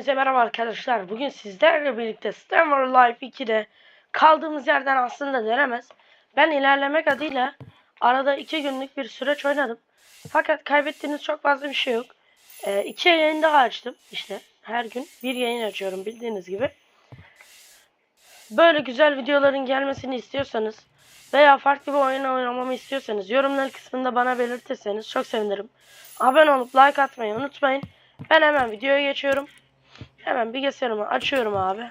Hepinize merhaba arkadaşlar. Bugün sizlerle birlikte Stammer Life 2'de kaldığımız yerden aslında denemez. Ben ilerlemek adıyla arada iki günlük bir süreç oynadım. Fakat kaybettiğiniz çok fazla bir şey yok. Ee, iki yayın daha açtım işte. Her gün bir yayın açıyorum bildiğiniz gibi. Böyle güzel videoların gelmesini istiyorsanız veya farklı bir oyun oynamamı istiyorsanız yorumlar kısmında bana belirtirseniz çok sevinirim. Abone olup like atmayı unutmayın. Ben hemen videoya geçiyorum. Hemen bilgisayarımı açıyorum abi.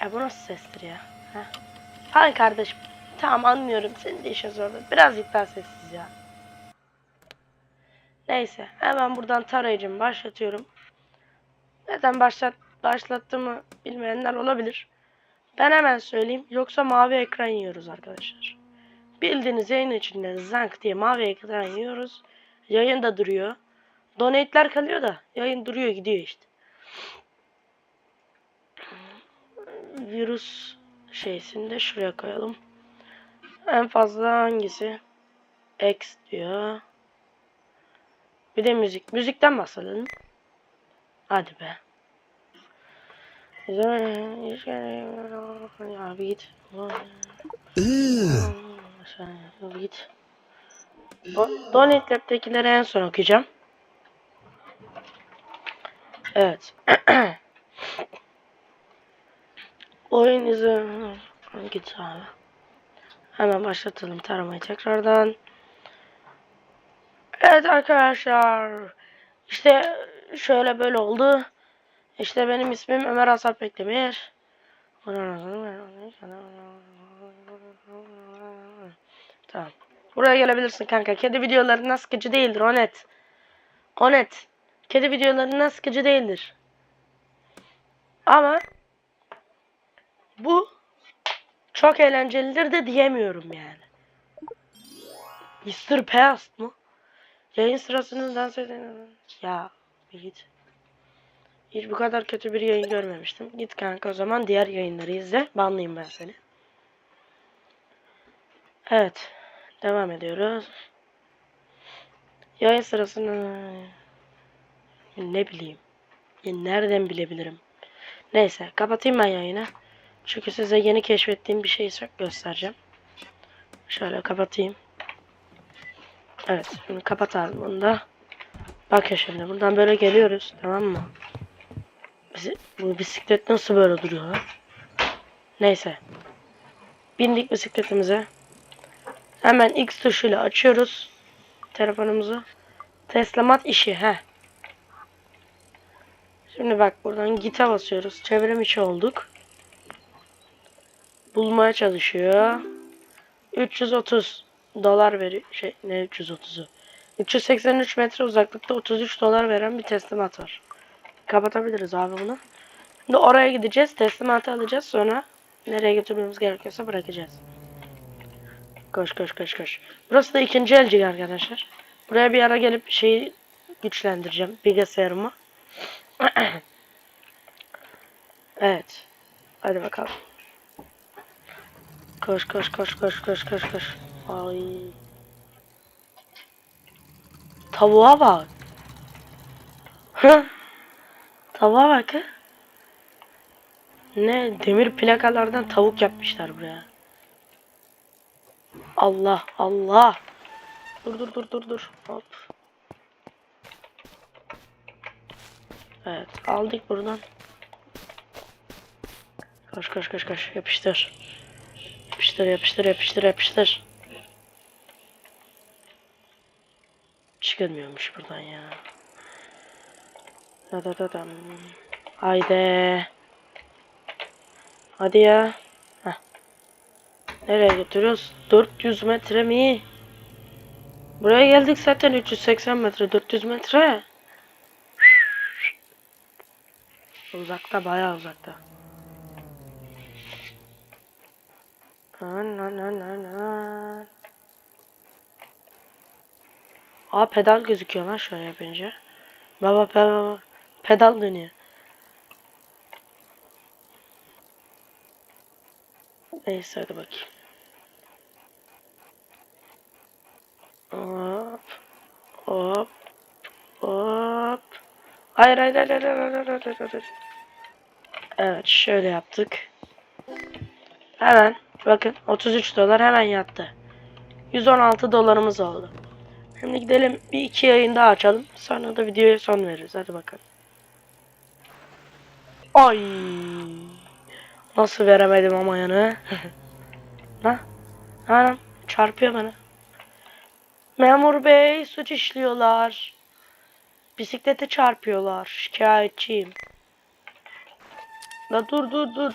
Ya bu nasıl sestir ya? Heh. Hay kardeşim. Tamam anlıyorum. Senin de işin zordur. Birazcık daha sessiz ya. Neyse. Hemen buradan tarayıcımı başlatıyorum. Neden başlat başlattığımı bilmeyenler olabilir. Ben hemen söyleyeyim. Yoksa mavi ekran yiyoruz arkadaşlar. Bildiğiniz yayın içinde zank diye mavi ekran yiyoruz. Yayın da duruyor. Donate'ler kalıyor da yayın duruyor gidiyor işte. Virüs şeysini de şuraya koyalım. En fazla hangisi? X diyor. Bir de müzik. Müzikten bahsedelim. Hadi be. Ya bir git. Donate Lab'dekileri en son okuyacağım. Evet. Oyun izin git abi. Hemen başlatalım taramayı tekrardan. Evet arkadaşlar. İşte şöyle böyle oldu. İşte benim ismim Ömer Asar Beklemir. Tamam. Buraya gelebilirsin kanka. Kedi videolarından sıkıcı değildir. O net. O net. Kedi videolarından sıkıcı değildir. Ama bu çok eğlencelidir de diyemiyorum yani. Mr. Past mı? Yayın sırasında dans eden... Ya bir git. Hiç bu kadar kötü bir yayın görmemiştim. Git kanka o zaman diğer yayınları izle. Banlayayım ben seni. Evet. Devam ediyoruz. Yayın sırasında... Ne bileyim. Ya nereden bilebilirim? Neyse kapatayım ben yayını. Çünkü size yeni keşfettiğim bir şeyi göstereceğim. Şöyle kapatayım. Evet şimdi kapat abi bunu da. Bakın şimdi buradan böyle geliyoruz tamam mı? Bizi, bu bisiklet nasıl böyle duruyor? ha? Neyse. Bindik bisikletimize. Hemen X tuşuyla açıyoruz telefonumuzu. Teslamat işi he. Şimdi bak buradan git'e basıyoruz. Çevrim içi olduk. Bulmaya çalışıyor. 330 dolar veriyor. Şey ne 330'u? 383 metre uzaklıkta 33 dolar veren bir teslimat var. Kapatabiliriz abi bunu. Şimdi oraya gideceğiz. Teslimatı alacağız. Sonra nereye götürmemiz gerekiyorsa bırakacağız. Koş koş koş koş. Burası da ikinci elcik arkadaşlar. Buraya bir ara gelip şeyi güçlendireceğim bilgisayarımı. Evet. Hadi bakalım. Koş koş koş koş koş koş koş. Ay. Tavuğa bak. Tavuğa bak. ha. Ne demir plakalardan tavuk yapmışlar buraya. Allah Allah. Dur dur dur dur dur. Hop. Evet aldık buradan. Koş koş koş koş yapıştır. Yapıştır yapıştır yapıştır yapıştır. Çıkılmıyormuş buradan ya. Da da da dam. Haydi. Hadi ya. Heh. Nereye götürüyoruz? 400 metre mi? Buraya geldik zaten 380 metre 400 metre. Uzakta bayağı uzakta. Aa pedal gözüküyor lan şöyle yapınca. Baba pedal, pedal dönüyor. Neyse hadi bakayım. Hop. Hop. Hayır hayır hayır hayır hayır hayır, hayır. Evet şöyle yaptık. Hemen bakın 33 dolar hemen yattı. 116 dolarımız oldu. Şimdi gidelim bir iki yayın daha açalım. Sonra da videoya son veririz. Hadi bakalım. Ay. Nasıl veremedim ama yanı. ha? Anam çarpıyor bana. Memur bey suç işliyorlar. Bisiklete çarpıyorlar. Şikayetçiyim. La dur dur dur.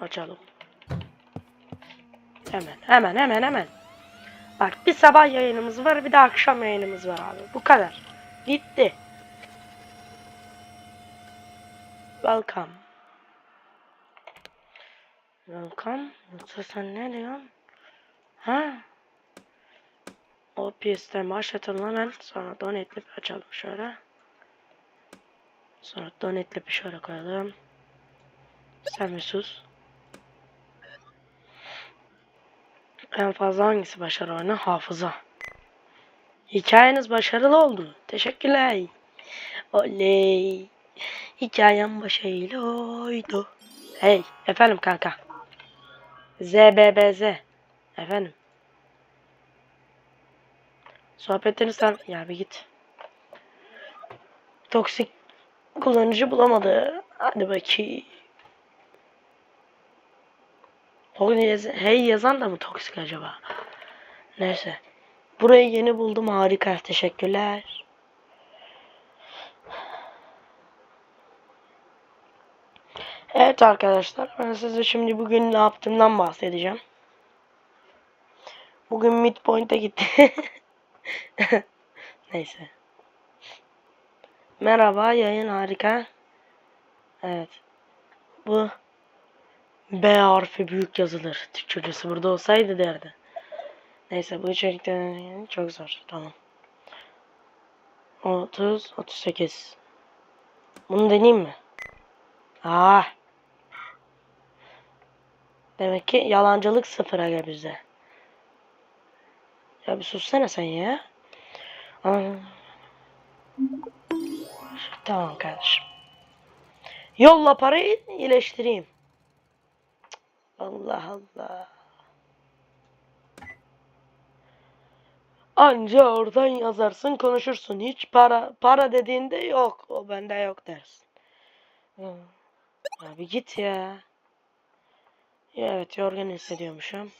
Açalım. Hemen hemen hemen hemen. Bak bir sabah yayınımız var bir de akşam yayınımız var abi. Bu kadar. Gitti. Welcome. Welcome. Yoksa sen ne diyorsun? Ha? OPS'ten başlatalım hemen. Sonra donetli açalım şöyle. Sonra donetli bir şöyle koyalım. Sen bir sus. En fazla hangisi başarı oyunu? Hafıza. Hikayeniz başarılı oldu. Teşekkürler. Oley. Hikayem başarılı oldu. Hey, efendim kanka. ZBBZ. Efendim. Sohbetlerini sen... Ya bir git. Toksik kullanıcı bulamadı. Hadi bakayım. Hey yazan da mı toksik acaba? Neyse. Burayı yeni buldum. Harika. Teşekkürler. Evet arkadaşlar. Ben size şimdi bugün ne yaptığımdan bahsedeceğim. Bugün midpoint'e gitti. Neyse. Merhaba. Yayın harika. Evet. Bu B harfi büyük yazılır. Türkçesi burada olsaydı derdi. Neyse bu içerikten çok zor. Tamam. 30, 38. Bunu deneyeyim mi? Ah. Demek ki yalancılık sıfır aga bizde. Ya bir sussana sen ya. Aa. Tamam kardeşim. Yolla parayı iyileştireyim. Allah Allah. Anca oradan yazarsın konuşursun. Hiç para para dediğinde yok. O bende yok dersin. Abi git ya. Evet yorgun hissediyormuşum.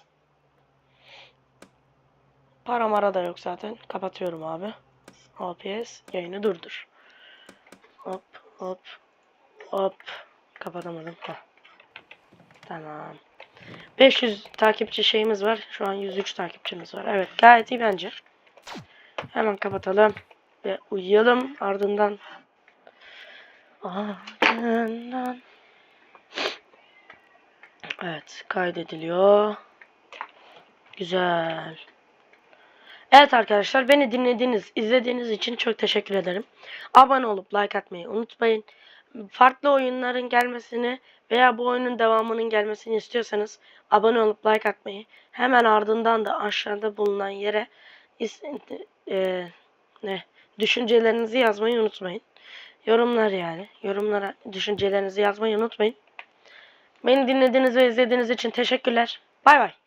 Para mara da yok zaten. Kapatıyorum abi. OPS yayını durdur. Hop hop hop. Kapatamadım. Heh. Tamam. 500 takipçi şeyimiz var. Şu an 103 takipçimiz var. Evet gayet iyi bence. Hemen kapatalım. Ve uyuyalım ardından. Ardından. Evet kaydediliyor. Güzel. Evet arkadaşlar beni dinlediğiniz, izlediğiniz için çok teşekkür ederim. Abone olup like atmayı unutmayın. Farklı oyunların gelmesini veya bu oyunun devamının gelmesini istiyorsanız abone olup like atmayı hemen ardından da aşağıda bulunan yere e, ne düşüncelerinizi yazmayı unutmayın. Yorumlar yani. Yorumlara düşüncelerinizi yazmayı unutmayın. Beni dinlediğiniz ve izlediğiniz için teşekkürler. Bay bay.